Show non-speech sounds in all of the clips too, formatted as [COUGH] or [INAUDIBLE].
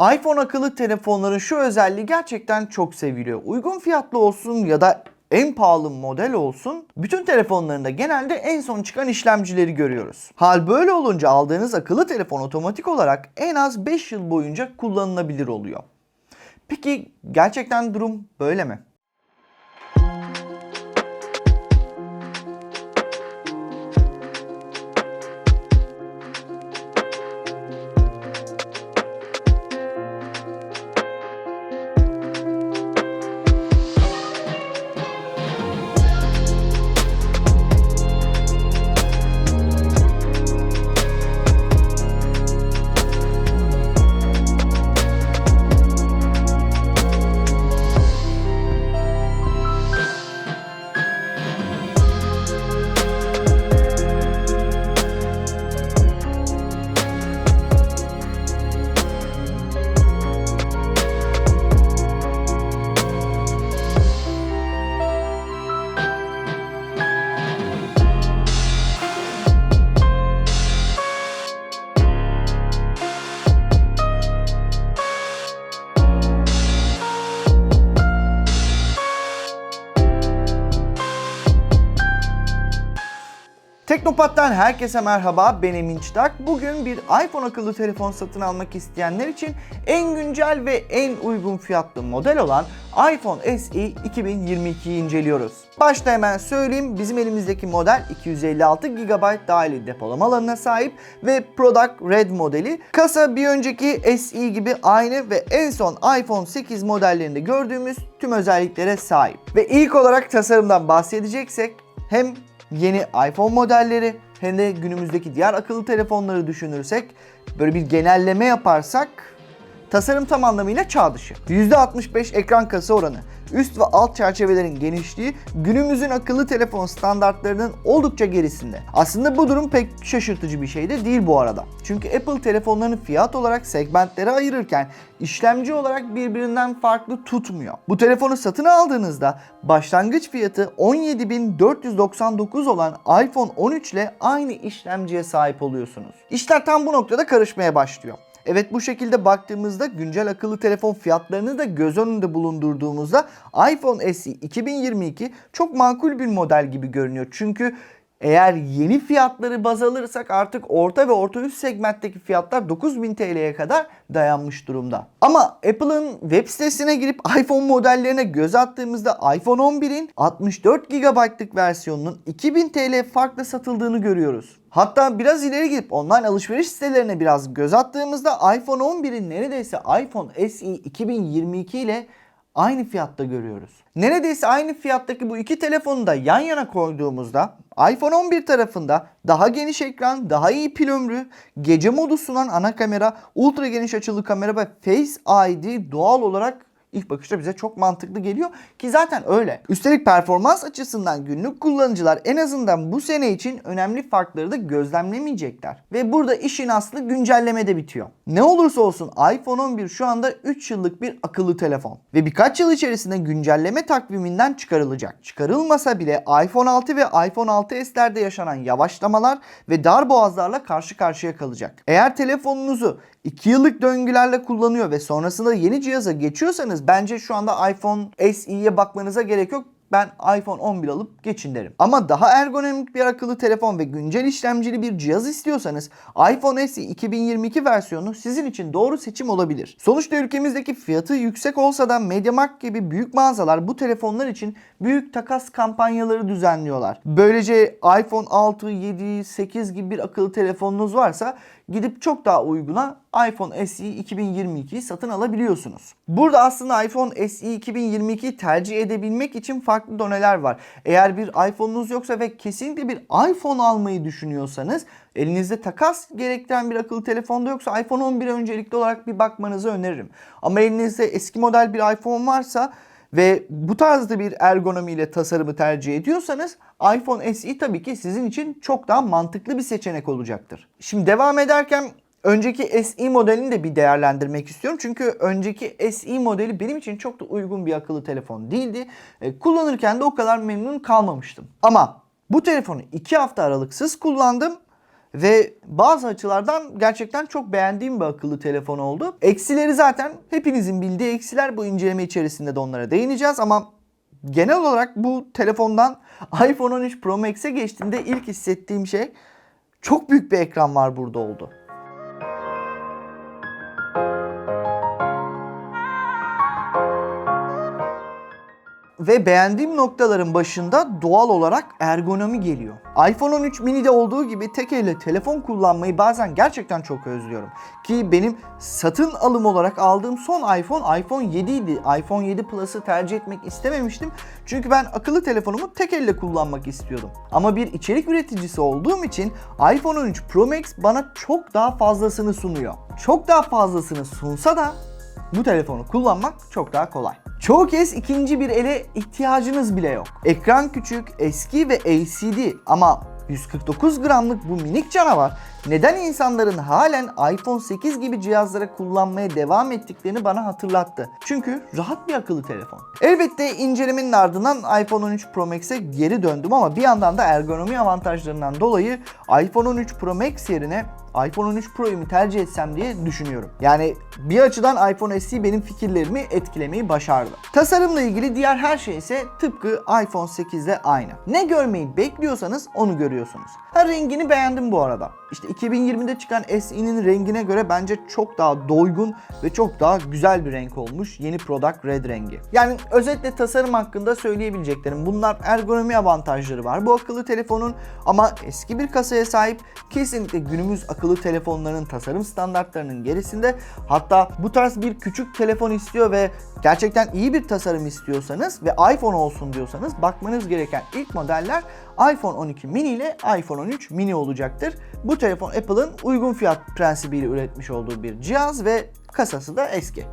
iPhone akıllı telefonların şu özelliği gerçekten çok seviliyor. Uygun fiyatlı olsun ya da en pahalı model olsun bütün telefonlarında genelde en son çıkan işlemcileri görüyoruz. Hal böyle olunca aldığınız akıllı telefon otomatik olarak en az 5 yıl boyunca kullanılabilir oluyor. Peki gerçekten durum böyle mi? Teknopat'tan herkese merhaba. Ben Emin Çıtak. Bugün bir iPhone akıllı telefon satın almak isteyenler için en güncel ve en uygun fiyatlı model olan iPhone SE 2022'yi inceliyoruz. Başta hemen söyleyeyim. Bizim elimizdeki model 256 GB dahili depolama alanına sahip ve Product Red modeli. Kasa bir önceki SE gibi aynı ve en son iPhone 8 modellerinde gördüğümüz tüm özelliklere sahip. Ve ilk olarak tasarımdan bahsedeceksek hem yeni iPhone modelleri hem de günümüzdeki diğer akıllı telefonları düşünürsek böyle bir genelleme yaparsak tasarım tam anlamıyla çağ dışı. %65 ekran kasa oranı, üst ve alt çerçevelerin genişliği günümüzün akıllı telefon standartlarının oldukça gerisinde. Aslında bu durum pek şaşırtıcı bir şey de değil bu arada. Çünkü Apple telefonlarını fiyat olarak segmentlere ayırırken işlemci olarak birbirinden farklı tutmuyor. Bu telefonu satın aldığınızda başlangıç fiyatı 17.499 olan iPhone 13 ile aynı işlemciye sahip oluyorsunuz. İşler tam bu noktada karışmaya başlıyor. Evet bu şekilde baktığımızda güncel akıllı telefon fiyatlarını da göz önünde bulundurduğumuzda iPhone SE 2022 çok makul bir model gibi görünüyor. Çünkü eğer yeni fiyatları baz alırsak artık orta ve orta üst segmentteki fiyatlar 9000 TL'ye kadar dayanmış durumda. Ama Apple'ın web sitesine girip iPhone modellerine göz attığımızda iPhone 11'in 64 GB'lık versiyonunun 2000 TL farkla satıldığını görüyoruz. Hatta biraz ileri gidip online alışveriş sitelerine biraz göz attığımızda iPhone 11'in neredeyse iPhone SE 2022 ile aynı fiyatta görüyoruz. Neredeyse aynı fiyattaki bu iki telefonu da yan yana koyduğumuzda iPhone 11 tarafında daha geniş ekran, daha iyi pil ömrü, gece modu sunan ana kamera, ultra geniş açılı kamera ve Face ID doğal olarak ilk bakışta bize çok mantıklı geliyor ki zaten öyle. Üstelik performans açısından günlük kullanıcılar en azından bu sene için önemli farkları da gözlemlemeyecekler. Ve burada işin aslı güncellemede bitiyor. Ne olursa olsun iPhone 11 şu anda 3 yıllık bir akıllı telefon ve birkaç yıl içerisinde güncelleme takviminden çıkarılacak. Çıkarılmasa bile iPhone 6 ve iPhone 6s'lerde yaşanan yavaşlamalar ve dar boğazlarla karşı karşıya kalacak. Eğer telefonunuzu 2 yıllık döngülerle kullanıyor ve sonrasında yeni cihaza geçiyorsanız bence şu anda iPhone SE'ye bakmanıza gerek yok ben iPhone 11 alıp geçin derim. Ama daha ergonomik bir akıllı telefon ve güncel işlemcili bir cihaz istiyorsanız iPhone SE 2022 versiyonu sizin için doğru seçim olabilir. Sonuçta ülkemizdeki fiyatı yüksek olsa da MediaMarkt gibi büyük mağazalar bu telefonlar için büyük takas kampanyaları düzenliyorlar. Böylece iPhone 6, 7, 8 gibi bir akıllı telefonunuz varsa gidip çok daha uyguna iPhone SE 2022'yi satın alabiliyorsunuz. Burada aslında iPhone SE 2022'yi tercih edebilmek için farklı doneler var. Eğer bir iPhone'unuz yoksa ve kesinlikle bir iPhone almayı düşünüyorsanız elinizde takas gerektiren bir akıllı telefonda yoksa iPhone 11'e öncelikli olarak bir bakmanızı öneririm. Ama elinizde eski model bir iPhone varsa ve bu tarzda bir ergonomiyle tasarımı tercih ediyorsanız iPhone SE tabii ki sizin için çok daha mantıklı bir seçenek olacaktır. Şimdi devam ederken önceki SE modelini de bir değerlendirmek istiyorum. Çünkü önceki SE modeli benim için çok da uygun bir akıllı telefon değildi. E, kullanırken de o kadar memnun kalmamıştım. Ama bu telefonu 2 hafta aralıksız kullandım ve bazı açılardan gerçekten çok beğendiğim bir akıllı telefon oldu. Eksileri zaten hepinizin bildiği eksiler bu inceleme içerisinde de onlara değineceğiz ama genel olarak bu telefondan [LAUGHS] iPhone 13 Pro Max'e geçtiğimde ilk hissettiğim şey çok büyük bir ekran var burada oldu. Ve beğendiğim noktaların başında doğal olarak ergonomi geliyor. iPhone 13 mini'de olduğu gibi tek elle telefon kullanmayı bazen gerçekten çok özlüyorum. Ki benim satın alım olarak aldığım son iPhone iPhone 7 idi. iPhone 7 Plus'ı tercih etmek istememiştim. Çünkü ben akıllı telefonumu tek elle kullanmak istiyordum. Ama bir içerik üreticisi olduğum için iPhone 13 Pro Max bana çok daha fazlasını sunuyor. Çok daha fazlasını sunsa da bu telefonu kullanmak çok daha kolay. Çoğu kez ikinci bir ele ihtiyacınız bile yok. Ekran küçük, eski ve LCD ama 149 gramlık bu minik canavar neden insanların halen iPhone 8 gibi cihazlara kullanmaya devam ettiklerini bana hatırlattı. Çünkü rahat bir akıllı telefon. Elbette incelemenin ardından iPhone 13 Pro Max'e geri döndüm ama bir yandan da ergonomi avantajlarından dolayı iPhone 13 Pro Max yerine iPhone 13 Pro'yu mu tercih etsem diye düşünüyorum. Yani bir açıdan iPhone SE benim fikirlerimi etkilemeyi başardı. Tasarımla ilgili diğer her şey ise tıpkı iPhone 8'de aynı. Ne görmeyi bekliyorsanız onu görüyorsunuz. Her rengini beğendim bu arada. İşte 2020'de çıkan SE'nin rengine göre bence çok daha doygun ve çok daha güzel bir renk olmuş yeni Product Red rengi. Yani özetle tasarım hakkında söyleyebileceklerim bunlar ergonomi avantajları var bu akıllı telefonun ama eski bir kasaya sahip kesinlikle günümüz akıllı telefonlarının tasarım standartlarının gerisinde hatta bu tarz bir küçük telefon istiyor ve gerçekten iyi bir tasarım istiyorsanız ve iPhone olsun diyorsanız bakmanız gereken ilk modeller iPhone 12 mini ile iPhone 13 mini olacaktır. Bu telefon Apple'ın uygun fiyat prensibiyle üretmiş olduğu bir cihaz ve kasası da eski.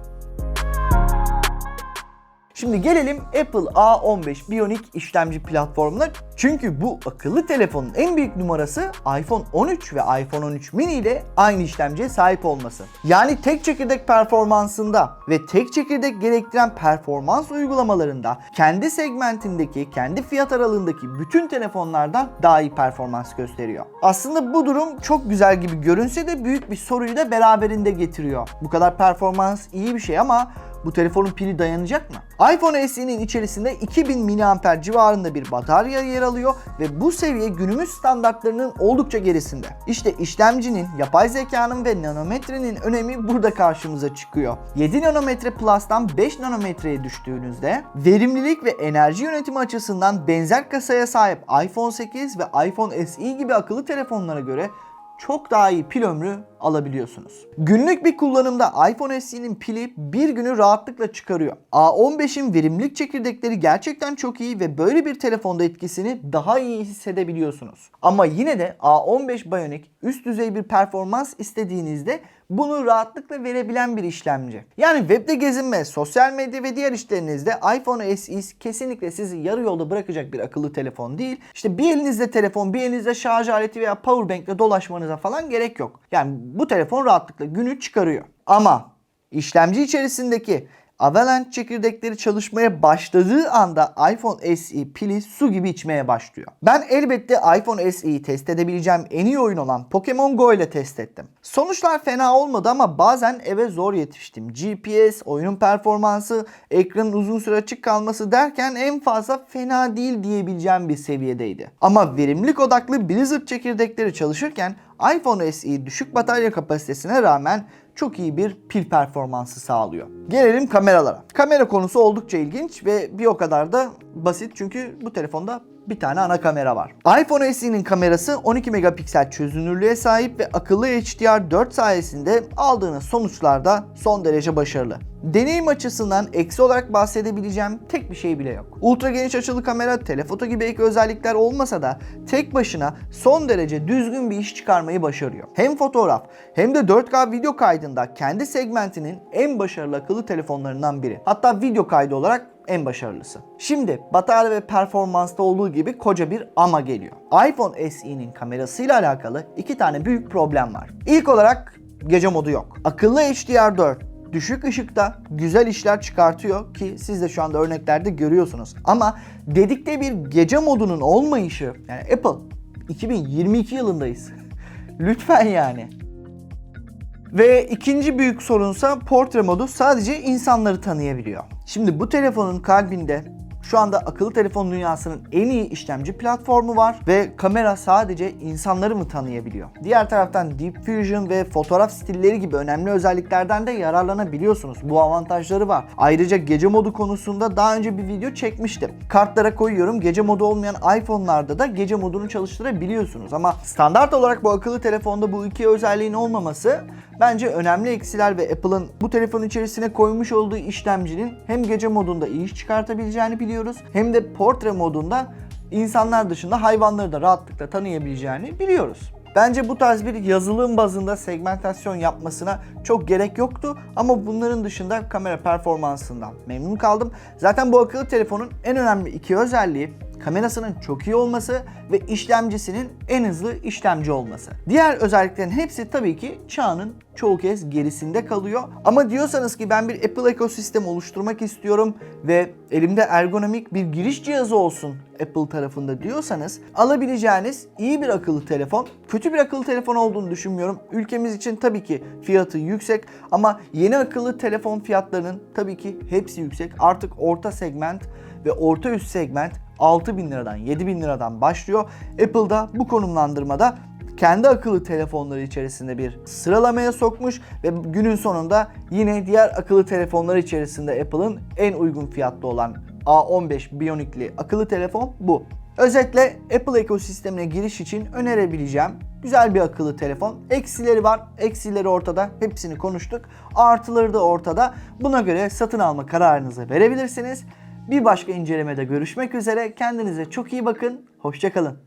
Şimdi gelelim Apple A15 Bionic işlemci platformuna. Çünkü bu akıllı telefonun en büyük numarası iPhone 13 ve iPhone 13 mini ile aynı işlemciye sahip olması. Yani tek çekirdek performansında ve tek çekirdek gerektiren performans uygulamalarında kendi segmentindeki, kendi fiyat aralığındaki bütün telefonlardan daha iyi performans gösteriyor. Aslında bu durum çok güzel gibi görünse de büyük bir soruyu da beraberinde getiriyor. Bu kadar performans iyi bir şey ama bu telefonun pili dayanacak mı? iPhone SE'nin içerisinde 2000 mAh civarında bir batarya yer alıyor ve bu seviye günümüz standartlarının oldukça gerisinde. İşte işlemcinin, yapay zekanın ve nanometrenin önemi burada karşımıza çıkıyor. 7 nanometre Plus'tan 5 nanometreye düştüğünüzde verimlilik ve enerji yönetimi açısından benzer kasaya sahip iPhone 8 ve iPhone SE gibi akıllı telefonlara göre çok daha iyi pil ömrü alabiliyorsunuz. Günlük bir kullanımda iPhone SE'nin pili bir günü rahatlıkla çıkarıyor. A15'in verimlilik çekirdekleri gerçekten çok iyi ve böyle bir telefonda etkisini daha iyi hissedebiliyorsunuz. Ama yine de A15 Bionic üst düzey bir performans istediğinizde bunu rahatlıkla verebilen bir işlemci. Yani webde gezinme, sosyal medya ve diğer işlerinizde iPhone SE kesinlikle sizi yarı yolda bırakacak bir akıllı telefon değil. İşte bir elinizde telefon, bir elinizde şarj aleti veya powerbank ile dolaşmanıza falan gerek yok. Yani bu telefon rahatlıkla günü çıkarıyor. Ama işlemci içerisindeki Avalanche çekirdekleri çalışmaya başladığı anda iPhone SE pili su gibi içmeye başlıyor. Ben elbette iPhone SE'yi test edebileceğim en iyi oyun olan Pokemon Go ile test ettim. Sonuçlar fena olmadı ama bazen eve zor yetiştim. GPS, oyunun performansı, ekranın uzun süre açık kalması derken en fazla fena değil diyebileceğim bir seviyedeydi. Ama verimlilik odaklı Blizzard çekirdekleri çalışırken iPhone SE düşük batarya kapasitesine rağmen çok iyi bir pil performansı sağlıyor. Gelelim kameralara. Kamera konusu oldukça ilginç ve bir o kadar da basit çünkü bu telefonda bir tane ana kamera var. iPhone SE'nin kamerası 12 megapiksel çözünürlüğe sahip ve akıllı HDR4 sayesinde aldığınız sonuçlar da son derece başarılı. Deneyim açısından eksi olarak bahsedebileceğim tek bir şey bile yok. Ultra geniş açılı kamera, telefoto gibi ek özellikler olmasa da tek başına son derece düzgün bir iş çıkarmayı başarıyor. Hem fotoğraf hem de 4K video kaydında kendi segmentinin en başarılı akıllı telefonlarından biri. Hatta video kaydı olarak en başarılısı. Şimdi batarya ve performansta olduğu gibi koca bir ama geliyor. iPhone SE'nin kamerasıyla alakalı iki tane büyük problem var. İlk olarak gece modu yok. Akıllı HDR4 düşük ışıkta güzel işler çıkartıyor ki siz de şu anda örneklerde görüyorsunuz. Ama dedikte bir gece modunun olmayışı yani Apple 2022 yılındayız. [LAUGHS] Lütfen yani. Ve ikinci büyük sorunsa portre modu sadece insanları tanıyabiliyor. Şimdi bu telefonun kalbinde şu anda akıllı telefon dünyasının en iyi işlemci platformu var ve kamera sadece insanları mı tanıyabiliyor? Diğer taraftan Deep Fusion ve fotoğraf stilleri gibi önemli özelliklerden de yararlanabiliyorsunuz. Bu avantajları var. Ayrıca gece modu konusunda daha önce bir video çekmiştim. Kartlara koyuyorum. Gece modu olmayan iPhone'larda da gece modunu çalıştırabiliyorsunuz. Ama standart olarak bu akıllı telefonda bu iki özelliğin olmaması bence önemli eksiler ve Apple'ın bu telefon içerisine koymuş olduğu işlemcinin hem gece modunda iyi iş çıkartabileceğini biliyoruz hem de portre modunda insanlar dışında hayvanları da rahatlıkla tanıyabileceğini biliyoruz. Bence bu tarz bir yazılım bazında segmentasyon yapmasına çok gerek yoktu ama bunların dışında kamera performansından memnun kaldım. Zaten bu akıllı telefonun en önemli iki özelliği kamerasının çok iyi olması ve işlemcisinin en hızlı işlemci olması. Diğer özelliklerin hepsi tabii ki çağının çoğu kez gerisinde kalıyor. Ama diyorsanız ki ben bir Apple ekosistem oluşturmak istiyorum ve elimde ergonomik bir giriş cihazı olsun Apple tarafında diyorsanız alabileceğiniz iyi bir akıllı telefon, kötü bir akıllı telefon olduğunu düşünmüyorum. Ülkemiz için tabii ki fiyatı yüksek ama yeni akıllı telefon fiyatlarının tabii ki hepsi yüksek. Artık orta segment ve orta üst segment 6 bin liradan 7 bin liradan başlıyor. Apple'da bu konumlandırmada kendi akıllı telefonları içerisinde bir sıralamaya sokmuş ve günün sonunda yine diğer akıllı telefonlar içerisinde Apple'ın en uygun fiyatlı olan A15 Bionic'li akıllı telefon bu. Özetle Apple ekosistemine giriş için önerebileceğim güzel bir akıllı telefon. Eksileri var, eksileri ortada. Hepsini konuştuk. Artıları da ortada. Buna göre satın alma kararınızı verebilirsiniz. Bir başka incelemede görüşmek üzere. Kendinize çok iyi bakın. Hoşçakalın.